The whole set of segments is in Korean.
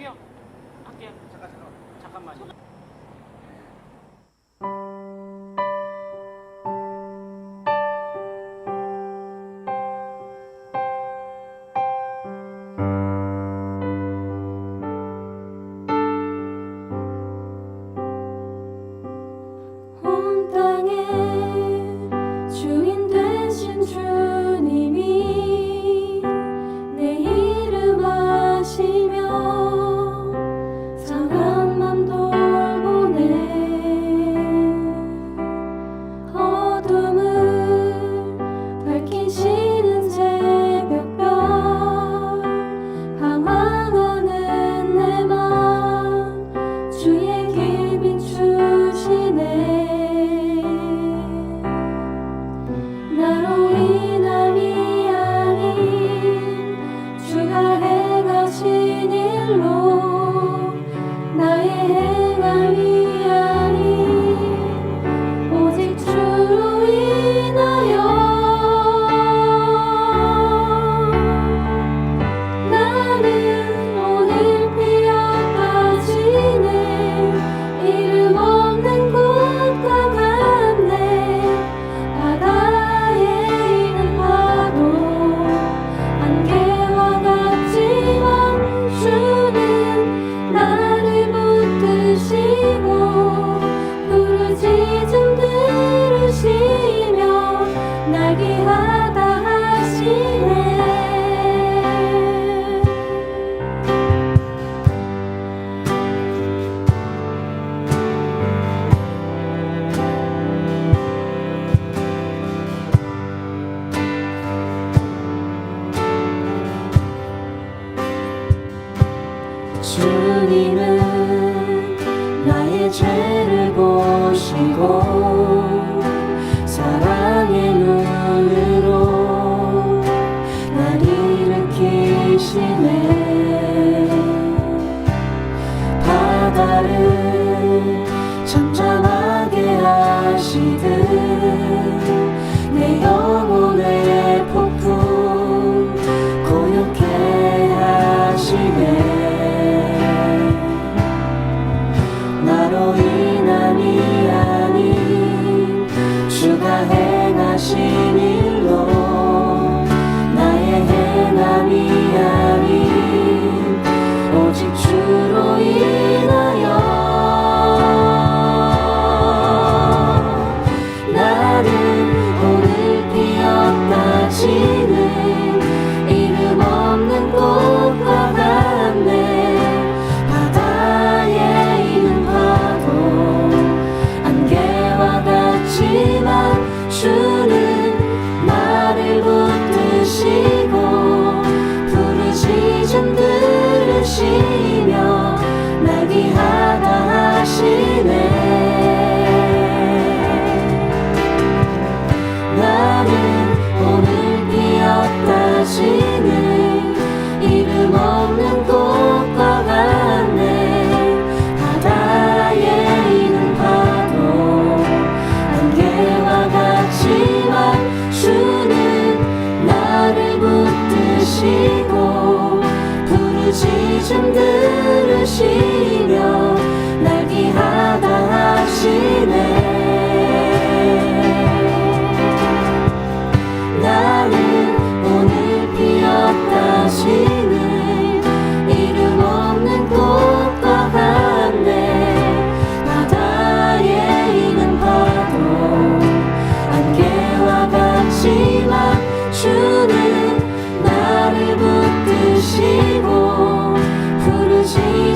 저기요. 할게요. 잠깐 잠깐. 잠깐만요. 지만 주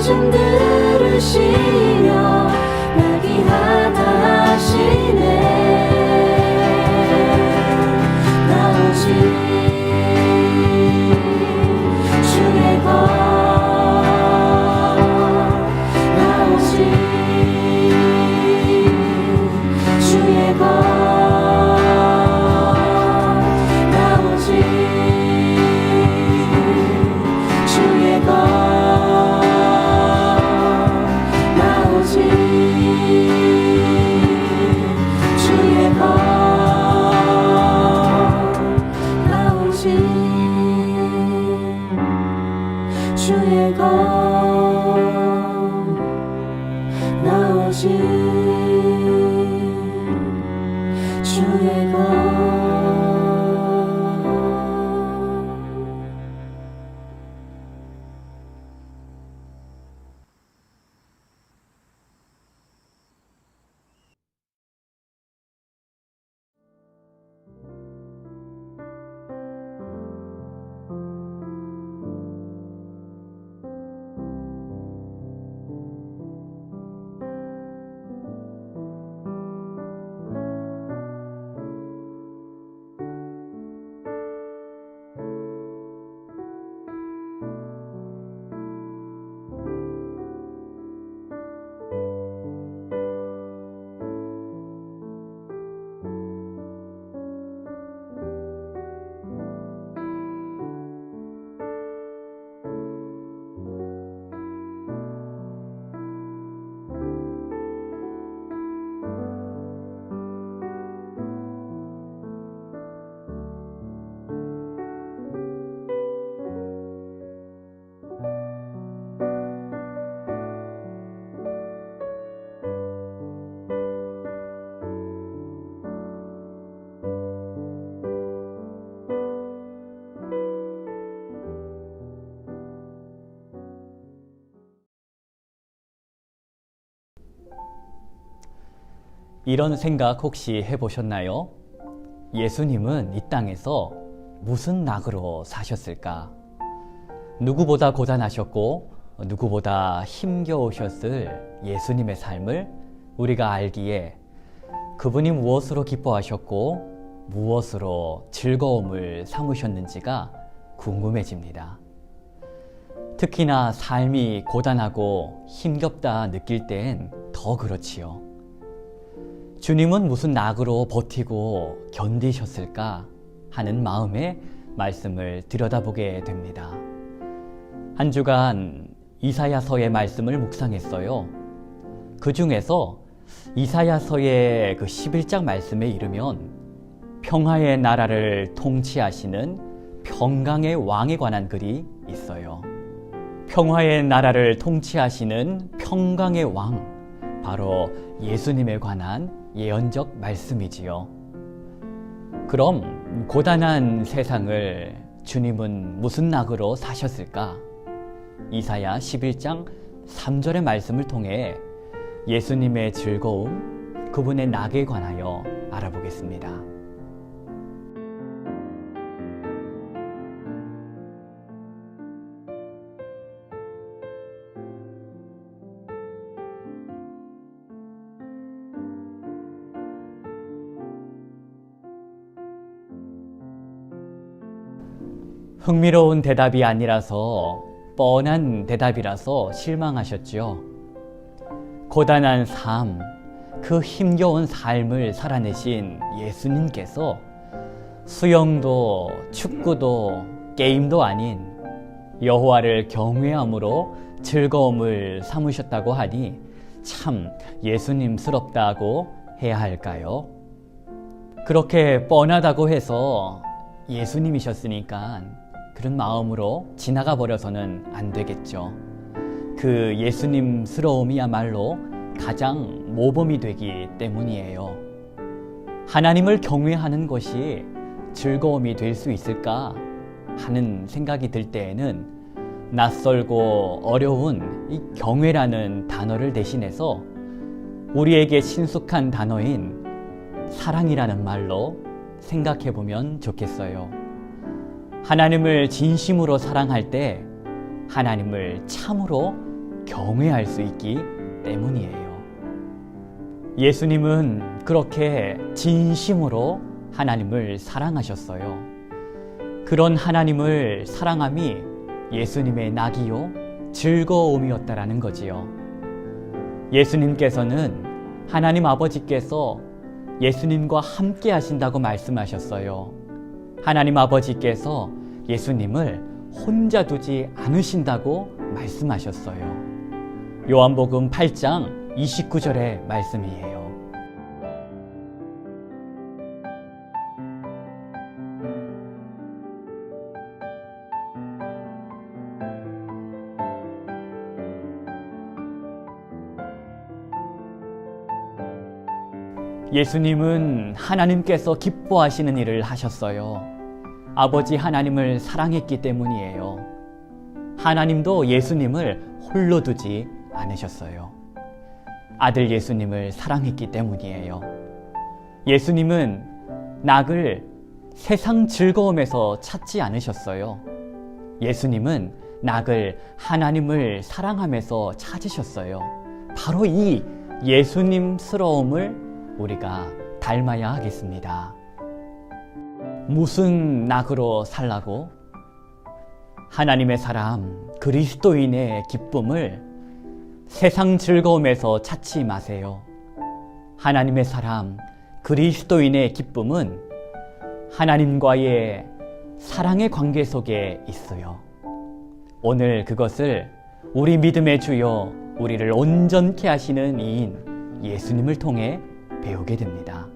좀 들으시며 나귀 하다 하시 주의 것 이런 생각 혹시 해보셨나요? 예수님은 이 땅에서 무슨 낙으로 사셨을까? 누구보다 고단하셨고 누구보다 힘겨우셨을 예수님의 삶을 우리가 알기에 그분이 무엇으로 기뻐하셨고 무엇으로 즐거움을 삼으셨는지가 궁금해집니다. 특히나 삶이 고단하고 힘겹다 느낄 땐 더 그렇지요. 주님은 무슨 낙으로 버티고 견디셨을까 하는 마음에 말씀을 들여다보게 됩니다. 한 주간 이사야서의 말씀을 묵상했어요. 그 중에서 이사야서의 그 11장 말씀에 이르면 평화의 나라를 통치하시는 평강의 왕에 관한 글이 있어요. 평화의 나라를 통치하시는 평강의 왕, 바로 예수님에 관한 예언적 말씀이지요. 그럼 고단한 세상을 주님은 무슨 낙으로 사셨을까? 이사야 11장 3절의 말씀을 통해 예수님의 즐거움, 그분의 낙에 관하여 알아보겠습니다. 흥미로운 대답이 아니라서 뻔한 대답이라서 실망하셨지요. 고단한 삶, 그 힘겨운 삶을 살아내신 예수님께서 수영도 축구도 게임도 아닌 여호와를 경외함으로 즐거움을 삼으셨다고 하니 참 예수님스럽다고 해야 할까요? 그렇게 뻔하다고 해서 예수님이셨으니까 그런 마음으로 지나가 버려서는 안 되겠죠. 그 예수님스러움이야말로 가장 모범이 되기 때문이에요. 하나님을 경외하는 것이 즐거움이 될 수 있을까 하는 생각이 들 때에는 낯설고 어려운 이 경외라는 단어를 대신해서 우리에게 친숙한 단어인 사랑이라는 말로 생각해 보면 좋겠어요. 하나님을 진심으로 사랑할 때 하나님을 참으로 경외할 수 있기 때문이에요. 예수님은 그렇게 진심으로 하나님을 사랑하셨어요. 그런 하나님을 사랑함이 예수님의 낙이요, 즐거움이었다라는 거지요. 예수님께서는 하나님 아버지께서 예수님과 함께 하신다고 말씀하셨어요. 하나님 아버지께서 예수님을 혼자 두지 않으신다고 말씀하셨어요. 요한복음 8장 29절의 말씀이에요. 예수님은 하나님께서 기뻐하시는 일을 하셨어요. 아버지 하나님을 사랑했기 때문이에요. 하나님도 예수님을 홀로 두지 않으셨어요. 아들 예수님을 사랑했기 때문이에요. 예수님은 낙을 세상 즐거움에서 찾지 않으셨어요. 예수님은 낙을 하나님을 사랑하면서 찾으셨어요. 바로 이 예수님스러움을 우리가 닮아야 하겠습니다. 무슨 낙으로 살라고? 하나님의 사람, 그리스도인의 기쁨을 세상 즐거움에서 찾지 마세요. 하나님의 사람, 그리스도인의 기쁨은 하나님과의 사랑의 관계 속에 있어요. 오늘 그것을 우리 믿음의 주여 우리를 온전케 하시는 이인 예수님을 통해 배우게 됩니다.